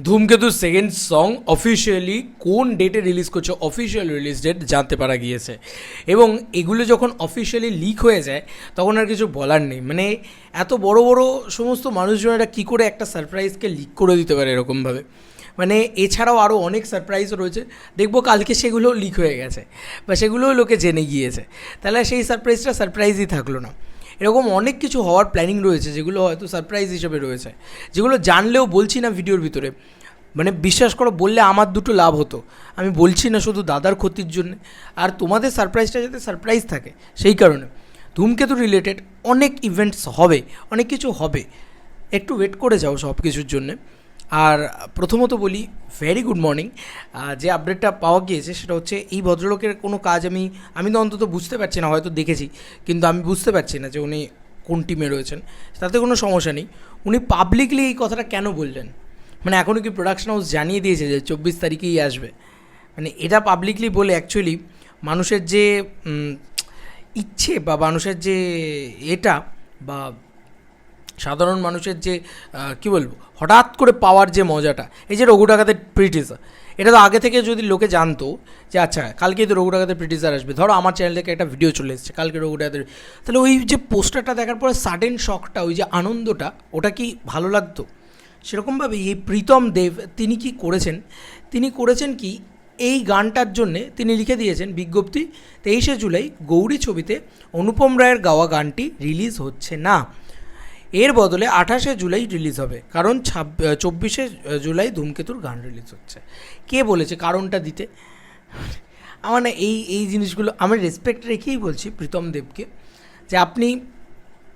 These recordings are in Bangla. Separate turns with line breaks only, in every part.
ধূমকেতু সেকেন্ড সং অফিসিয়ালি কোন ডেটে রিলিজ করছে অফিসিয়াল রিলিজ ডেট জানতে পারা গিয়েছে। এবং এগুলো যখন অফিসিয়ালি লিক হয়ে যায়, তখন আর কিছু বলার নেই। মানে এত বড় বড় সমস্ত মানুষজনেরা কী করে একটা সারপ্রাইজকে লিক করে দিতে পারে এরকমভাবে? মানে এছাড়াও আরও অনেক সারপ্রাইজ রয়েছে। দেখব কালকে সেগুলো লিক হয়ে গেছে। বা সেগুলোও লোকে জেনে গিয়েছে। তাহলে সেই সারপ্রাইজটা সারপ্রাইজই থাকল না। এরকম অনেক কিছু হওয়ার প্ল্যানিং রয়েছে যেগুলো হয়তো সারপ্রাইজ হিসেবে রয়েছে। যেগুলো জানলেও বলছি না ভিডিওর ভিতরে। মানে বিশ্বাস করো, বললে আমার দুটো লাভ হতো। আমি বলছি না শুধু দাদার ক্ষতির জন্য, আর তোমাদের সারপ্রাইজটা যাতে সারপ্রাইজ থাকে, সেই কারণে। ধূমকেতু রিলেটেড অনেক ইভেন্টস হবে, অনেক কিছু হবে। একটু ওয়েট করে যাও সব কিছুর জন্যে। আর প্রথমত বলি ভেরি গুড মর্নিং যে আপডেটটা পাওয়া গিয়েছে সেটা হচ্ছে, এই ভদ্রলোকের কোনো কাজ আমি আমি তো অন্তত বুঝতে পারছি না, হয়তো দেখেছি, কিন্তু আমি বুঝতে পারছি না যে উনি কোন টিমে রয়েছেন। তাতে কোনো সমস্যা নেই। উনি পাবলিকলি এই কথাটা কেন বললেন? মানে এখনও কি প্রোডাকশন হাউস জানিয়ে দিয়েছে যে চব্বিশ তারিখেই আসবে? মানে এটা পাবলিকলি বলে অ্যাকচুয়ালি মানুষের যে ইচ্ছে বা মানুষের যে এটা বা সাধারণ মানুষের যে কি বলব, হঠাৎ করে পাওয়ার যে মজাটা, এই যে রঘু ডাকাতের প্রিটিসার এটা তো আগে থেকে যদি লোকে জানতো যে আচ্ছা কালকেই তো রঘু ডাকাতের প্রিটিসার আসবে। ধরো আমার চ্যানেল থেকে একটা ভিডিও চলে এসেছে, কালকে রঘু ডাকাতের তাহলে ওই যে পোস্টারটা দেখার পরে সাডেন শখটা ওই যে আনন্দটা, ওটা কি ভালো লাগতো? সেরকমভাবে এই প্রীতম দেব, তিনি কি করেছেন? তিনি করেছেন কি, এই গানটার জন্যে তিনি লিখে দিয়েছেন বিজ্ঞপ্তি, তেইশে জুলাই গৌরী ছবিতে অনুপম রায়ের গাওয়া গানটি রিলিজ হচ্ছে না। এর বদলে আঠাশে জুলাই রিলিজ হবে। কারণ ছাব চব্বিশে জুলাই ধূমকেতুর গান রিলিজ হচ্ছে। কে বলেছে? কারণটা দিতে। আমার না এই এই জিনিসগুলো আমি রেসপেক্ট রেখেই বলছি প্রীতম দেবকে যে আপনি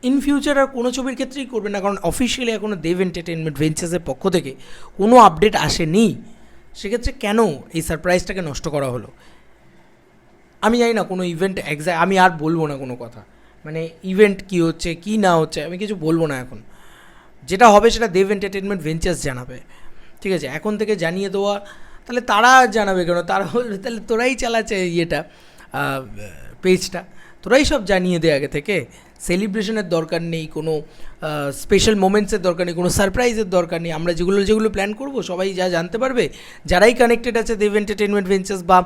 ইন ফিউচার আর কোনো ছবির ক্ষেত্রেই করবেন না। কারণ অফিসিয়ালি এখনও দেব এন্টারটেনমেন্ট ভেঞ্চার্সের পক্ষ থেকে কোনো আপডেট আসেনি। সেক্ষেত্রে কেন এই সারপ্রাইজটাকে নষ্ট করা হলো? আমি জানি না কোনো ইভেন্ট এক্সাক্ট আমি আর বলব না কোনো কথা। মানে ইভেন্ট কি হচ্ছে, কি না হচ্ছে, আমি কিছু বলব না এখন। যেটা হবে সেটা দেব এন্টারটেনমেন্ট ভেঞ্চার্স জানাবে। ঠিক আছে? এখন থেকে জানিয়ে দেওয়া, তাহলে তারা জানাবে কেন? তারা তাহলে তোরাই চালাচ্ছে ইয়েটা পেজটা তোরাই সব জানিয়ে দে আগে থেকে। সেলিব্রেশনের দরকার নেই, কোনো স্পেশাল মোমেন্টসের দরকার নেই, কোনো সারপ্রাইজের দরকার নেই। আমরা যেগুলো যেগুলো প্ল্যান করব, সবাই যা জানতে পারবে। যারাই কানেক্টেড আছে দেব এন্টারটেনমেন্ট ভেঞ্চার্স বা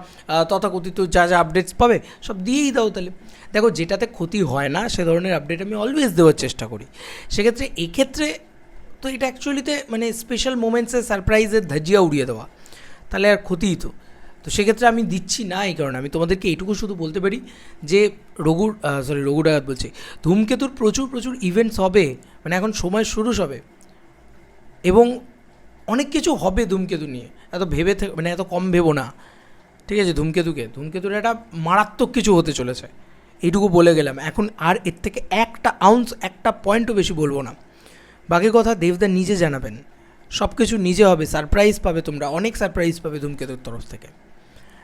তথাকথিত যা যা আপডেটস পাবে, সব দিয়েই দাও তাহলে। দেখো, যেটাতে ক্ষতি হয় না, সে ধরনের আপডেট আমি অলওয়েজ দেওয়ার চেষ্টা করি। সেক্ষেত্রে, এক্ষেত্রে তো এটা অ্যাকচুয়ালিতে মানে স্পেশাল মোমেন্টসের সারপ্রাইজের ধাজিয়া উড়িয়ে দেওয়া। তাহলে আর ক্ষতিই তো। তো সেক্ষেত্রে আমি দিচ্ছি না এই কারণে। আমি তোমাদেরকে এইটুকু শুধু বলতে পারি যে রঘুর সরি রঘু ডাকাত বলছি, ধূমকেতুর প্রচুর প্রচুর ইভেন্টস হবে মানে এখন সময় শুরু হবে এবং অনেক কিছু হবে ধূমকেতু নিয়ে। এত ভেবে মানে এত কম ভেবো না। ঠিক আছে, ধূমকেতুকে। ধূমকেতুর একটা মারাত্মক কিছু হতে চলেছে। এইটুকু বলে গেলাম। এখন আর এর থেকে একটা আউন্স একটা পয়েন্টও বেশি বলব না। বাকি কথা দেবদা নিজে জানাবেন। সব কিছু নিজে হবে সারপ্রাইজ পাবে তোমরা, অনেক সারপ্রাইজ পাবে ধূমকেতুর তরফ থেকে।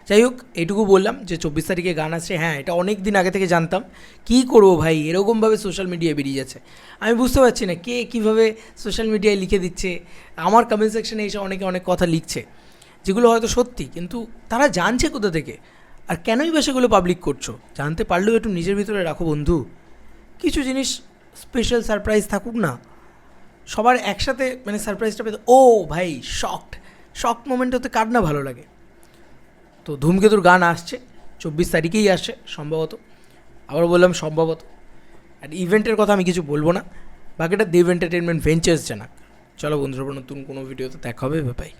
যাই হোক, এইটুকু বললাম যে চব্বিশ তারিখে গান আসছে। হ্যাঁ এটা অনেক দিন আগে থেকে জানতাম। কী করব ভাই? এরকমভাবে সোশ্যাল মিডিয়ায় বেরিয়ে যাচ্ছে। আমি বুঝতে পারছি না কে কীভাবে সোশ্যাল মিডিয়ায় লিখে দিচ্ছে। আমার কমেন্ট সেকশনে এসে অনেকে অনেক কথা লিখছে, যেগুলো হয়তো সত্যি, কিন্তু তারা জানছে কোথা থেকে? আর কেনই বা সেগুলো পাবলিক করছ? জানতে পারলেও একটু নিজের ভিতরে রাখো বন্ধু। কিছু জিনিস স্পেশাল সারপ্রাইজ থাকুক না। সবার একসাথে মানে সারপ্রাইজটা পেতে ও ভাই শকড শক মোমেন্ট হতে কার না ভালো লাগে? তো ধূমকেতুর গান আসছে, চব্বিশ তারিখেই আসছে সম্ভবত। আবার বললাম সম্ভবত। আর ইভেন্টের কথা আমি কিছু বলব না। বাকিটা দেব এন্টারটেনমেন্ট ভেঞ্চার্স জানাক। চলো বন্ধুরা নতুন কোনো ভিডিওতে দেখা হবে বাই